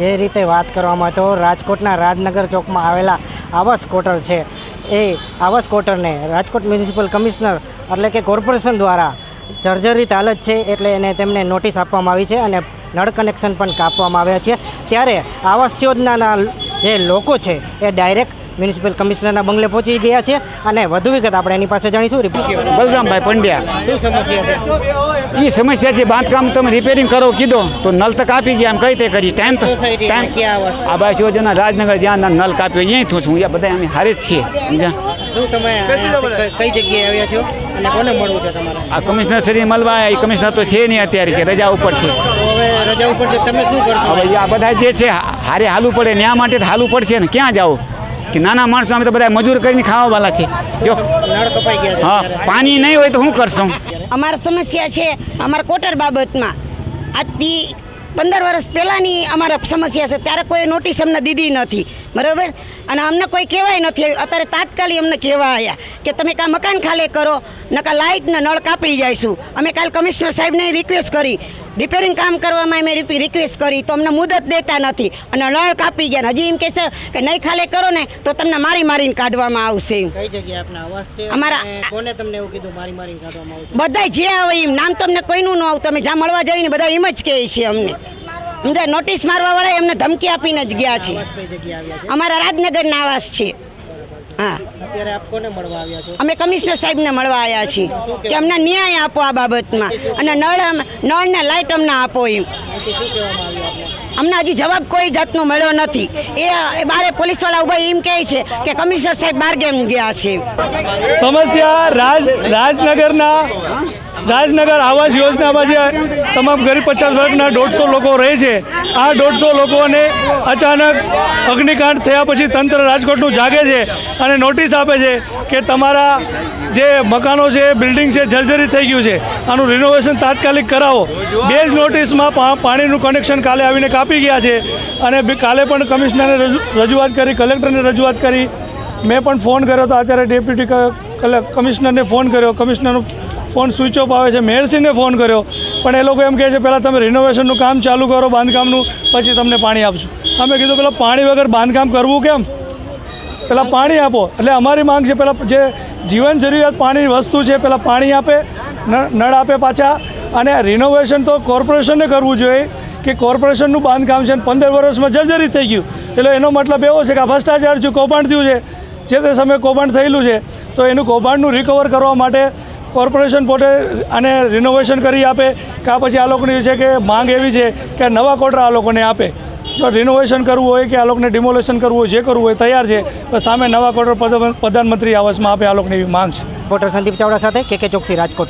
જે રીતે વાત કરવામાં તો રાજકોટના રાજનગર ચોકમાં આવેલા આવાસ ક્વોટર છે. એ આવાસ કોટરને રાજકોટ મ્યુનિસિપલ કમિશનર એટલે કે કોર્પોરેશન દ્વારા જર્જરિત હાલત છે એટલે એને તેમને નોટિસ આપવામાં આવી છે અને નળ કનેક્શન પણ કાપવામાં આવ્યા છે. ત્યારે આવાસ યોજનાના જે લોકો છે એ ડાયરેક્ટ મ્યુનિસિપલ કમિશનરના બંગલે પહોંચી ગયા છે અને વધુ વિગત આપણે એની પાસે જાણીશું. બલરામભાઈ પંડ્યા. શું સમસ્યા છે? એ સમસ્યા છે બાંધકામ તમે રિપેરિંગ કરો કીધો તો નલ તક આપી ગયા એમ કઈ તે કરી. ટાઈમ તો ટાઈમ આવાસ યોજના રાજનગર જ્યાં નલ કાપ્યો અહીંયા તો છું. અહીંયા બધા અમે હારે જ છીએ. શું તમે કઈ જગ્યાએ આવ્યા છો અને કોને મળવું છે તમારે? આ કમિશનર શ્રી મળવા એ કમિશનર તો છે નહીં અત્યારે કે રજા ઉપર છે. હવે રજા ઉપર છે તમે શું કરશો? હવે આ બધા જે છે હારે હાલવું પડે ન્યા માટે તો હાલવું પડશે ને. ક્યાં જાવ કે નાના માણસો અમે તો બધા મજૂર કરીને ખાવાવાળા છે જો. હા, પાણી નહીં હોય તો શું કરશું? અમારે સમસ્યા છે અમારા કોટર બાબતમાં. આજથી પંદર વર્ષ પહેલાંની અમારા સમસ્યા છે. ત્યારે કોઈ નોટિસ અમને દીધી નથી. બરાબર? અને અમને કોઈ કહેવાય નથી. અત્યારે તાત્કાલિક અમને કહેવા આવ્યા કે તમે કાં મકાન ખાલી કરો નકા લાઇટના નળ કાપી જઈશું અમે કાલ કમિશનર સાહેબને રિક્વેસ્ટ કરી. રિપેરિંગ કામ કરવામાં અમે રિક્વેસ્ટ કરી. તો અમને મુદત દેતા નથી. અને નળ કાપી ગયા હજી એમ કહે છે કે નહીં ખાલી કરો ને તો તમને મારી મારીને કાઢવામાં આવશે. અમારા- બધા જે આવે એમ. નામ તમને કોઈનું ન આવું તમે જ્યાં મળવા જઈને બધા એમ જ કહે છે અમને. સમજાય નોટિસ મારવા વાળા એમને ધમકી આપીને જ ગયા છે. આવાસ કઈ જગ્યાએ આવ્યા છે. અમારા રાજનગરના આવાસ છે. હા. અત્યારે આપ કોને મળવા આવ્યા છો? અમે કમિશનર સાહેબને મળવા આવ્યા છીએ કે અમને ન્યાય આપો આ બાબતમાં. અને નળ નળને નળ ને લાઇટ અમને આપો એમ. અમને હજી જવાબ કોઈ જાતનો મળ્યો નથી. એ એ બારે પોલીસવાળા ઊભા એમ કહે છે કે કમિશનર સાહેબ બાર ગેમ ગયા છે. સમસ્યા રાજ રાજનગરના રાજનગર આવાસ યોજનામાં જે તમામ ગરીબ પચાસ વર્ગના દોઢસો લોકો રહે છે, આ દોઢસો લોકોને અચાનક અગ્નિકાંડ થયા પછી તંત્ર રાજકોટનું જાગે છે અને નોટિસ આપે છે કે તમારા જે મકાનો છે, બિલ્ડિંગ છે, જર્જરી થઈ ગયું છે, આનું રિનોવેશન તાત્કાલિક કરાવો. બે જ નોટિસમાં પાણીનું કનેક્શન કાલે આવીને કાપી ગયા છે અને કાલે પણ કમિશનરને રજૂ- રજૂઆત કરી, કલેક્ટરને રજૂઆત કરી. મેં પણ ફોન કર્યો હતો, અત્યારે ડેપ્યુટી કમિશનરને ફોન કર્યો. કમિશનરનો ફોન સ્વિચ ઓફ આવે છે. મેયરસિંહને ફોન કર્યો. પણ એ લોકો એમ કહે છે, પહેલાં તમે રિનોવેશનનું કામ ચાલુ કરો, બાંધકામનું, પછી તમને પાણી આપશું. અમે કીધું પેલા પાણી વગર બાંધકામ કરવું કેમ? પહેલાં પાણી આપો. એટલે અમારી માંગ છે, પહેલાં જે જીવન જરૂરિયાત પાણીની વસ્તુ છે, પહેલાં પાણી આપે નળ આપે પાછા. અને રિનોવેશન તો કોર્પોરેશનને કરવું જોઈએ કે કોર્પોરેશનનું બાંધકામ છે ને પંદર વર્ષમાં જર્જરિત થઈ ગયું. એટલે એનો મતલબ એવો છે કે આ ભ્રષ્ટાચાર છે કૌભાંડ થયું છે, જે તે સમયે કૌભાંડ થયેલું છે, તો એનું કૌભાંડનું રિકવર કરવા માટે કોર્પોરેશન પોતે આને રિનોવેશન કરી આપે, કે પછી આ લોકોની છે કે માંગ એવી છે કે નવા કોટરા આ લોકોને આપે. જો રિનોવેશન કરવું હોય કે આ લોકોને ડિમોલેશન કરવું હોય, જે કરવું હોય, તૈયાર છે પણ સામે નવા કોટરા પ્રધાનમંત્રી આવાસમાં આપે આ લોકોની માંગ છે. રિપોર્ટર સંદીપ ચાવડા સાથે કે કે ચોકસી રાજકોટ.